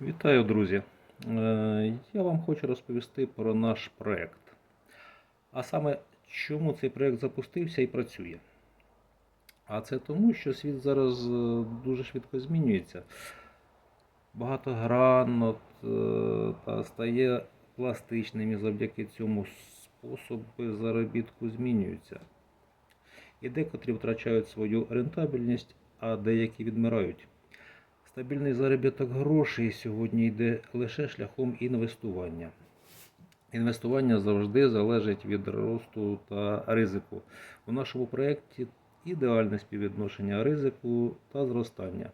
Вітаю, друзі! Е, Я вам хочу розповісти про наш проект. А саме, чому цей проект запустився і працює. А це тому, що світ зараз е, дуже швидко змінюється. Багато гранот е, та стає пластичним і завдяки цьому способи заробітку змінюються. І декотрі втрачають свою рентабельність, а деякі відмирають. Стабільний заробіток грошей сьогодні йде лише шляхом інвестування. Інвестування завжди залежить від росту та ризику. У нашому проєкті ідеальне співвідношення ризику та зростання.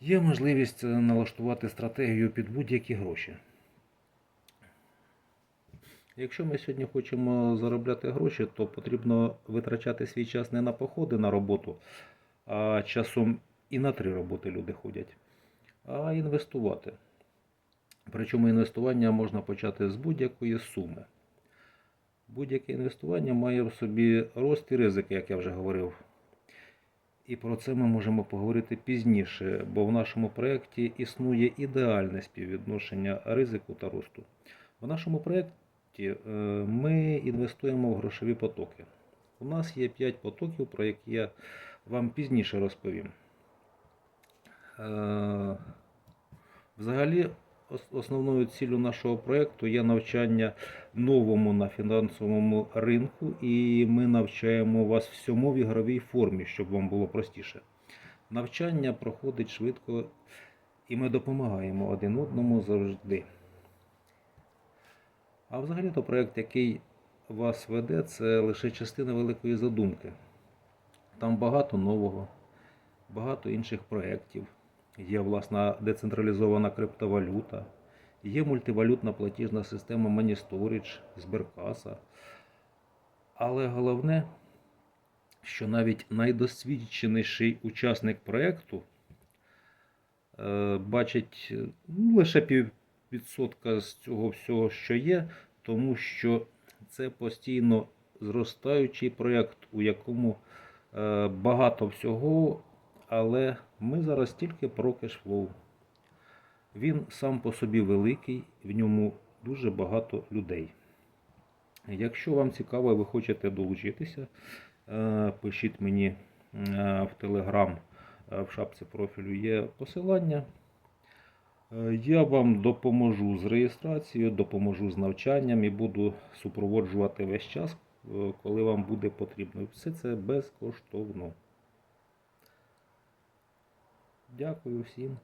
Є можливість налаштувати стратегію під будь-які гроші. Якщо ми сьогодні хочемо заробляти гроші, то потрібно витрачати свій час не на походи на роботу, а часом і на три роботи люди ходять, а інвестувати. Причому інвестування можна почати з будь-якої суми. Будь-яке інвестування має в собі рост і ризики, як я вже говорив. І про це ми можемо поговорити пізніше, бо в нашому проєкті існує ідеальне співвідношення ризику та росту. В нашому проєкті е, ми інвестуємо в грошові потоки. У нас є 5 потоків, про які я вам пізніше розповім. Е, Взагалі, основною ціллю нашого проєкту є навчання новому на фінансовому ринку, і ми навчаємо вас всьому в ігровій формі, щоб вам було простіше. Навчання проходить швидко, і ми допомагаємо один одному завжди. А взагалі-то проєкт, який вас веде, це лише частина великої задумки. Там багато нового, багато інших проєктів. Є власна децентралізована криптовалюта, є мультивалютна платіжна система Money Storage, Сберкаса. Але головне, що навіть найдосвідченіший учасник проєкту е, бачить е, ну, лише піввідсотка з цього всього, що є, тому що це постійно зростаючий проєкт, у якому е, багато всього, але ми зараз тільки про кешфлоу. Він сам по собі великий, в ньому дуже багато людей. Якщо вам цікаво, і ви хочете долучитися, е, пишіть мені е, в Телеграм в шапці профілю є посилання. Е, Я вам допоможу з реєстрацією, допоможу з навчанням і буду супроводжувати весь час, коли вам буде потрібно. Все це безкоштовно. Дякую всім.